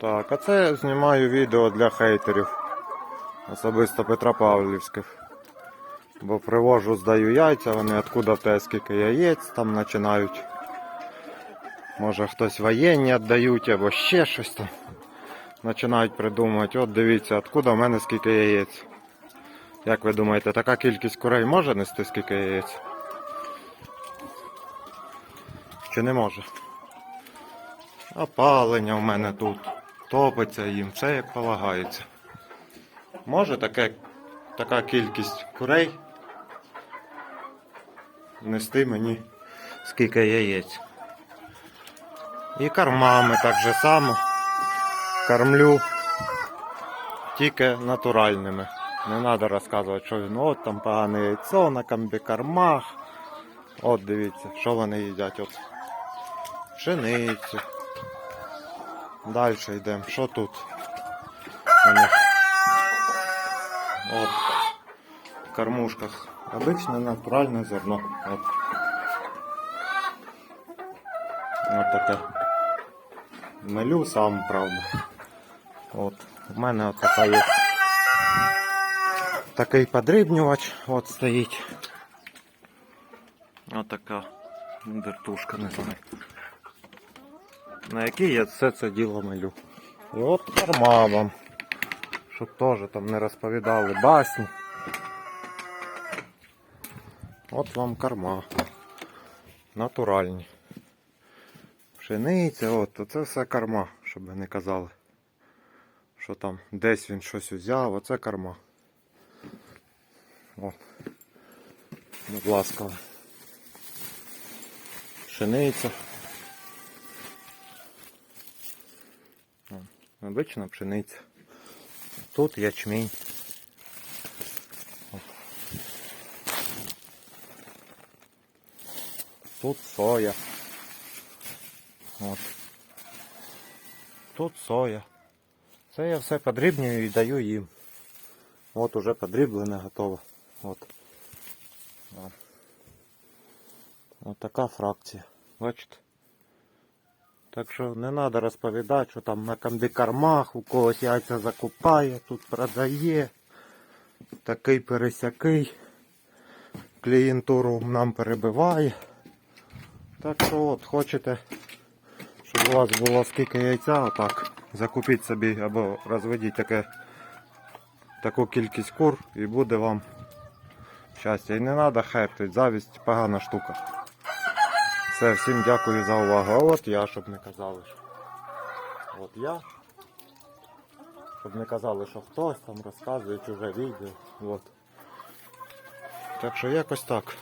Так, а це я знімаю відео для хейтерів. Особисто Петропавлівських. Бо привожу, здаю яйця, вони откуда в те скільки яєць там починають. Може хтось воєнні віддають або ще щось там. Починають придумувати, от дивіться, откуда в мене скільки яєць. Як ви думаєте, така кількість курей може нести скільки яєць? Чи не може? Опалення в мене тут. Топиться їм, все як полагається. Може таке, така кількість курей нести мені скільки яєць. І кормами так же само. Кормлю тільки натуральними. Не треба розказувати, що він от там погане яйцо на комбікормах. От дивіться, що вони їдять. От пшеницю. Далі йдемо. Що тут? От. В кормушках. Обичне натуральне зерно. От. От таке. Мелю сам, правда. От. У мене от така є. Такий подрібнювач от стоїть. От така вертушка, не знаю. На якій я все це діло милю. І от корма вам. Щоб теж там не розповідали басні. От вам корма. Натуральні. Пшениця, от, це все корма, щоб ви не казали. Що там десь він щось узяв, оце корма. От. Будь ласка. Пшениця. Обична пшениця. Тут ячмінь. Тут соя. От. Тут соя. Це я все подрібнюю і даю їм. От уже подріблене готово. От. От така фракція. Бачите? Так що не треба розповідати, що там на комбікормах у когось яйця закупає, тут продає. Такий пересякий. Клієнтуру нам перебиває. Так що от хочете, щоб у вас було скільки яйця, отак. Закупіть собі або розведіть таке, таку кількість кур і буде вам щастя. І не треба хептить, завість погана штука. Все, всім дякую за увагу. А от я, щоб не казали, що. От я. Щоб не казали, що хтось там розказує чуже відео. От. Так що якось так.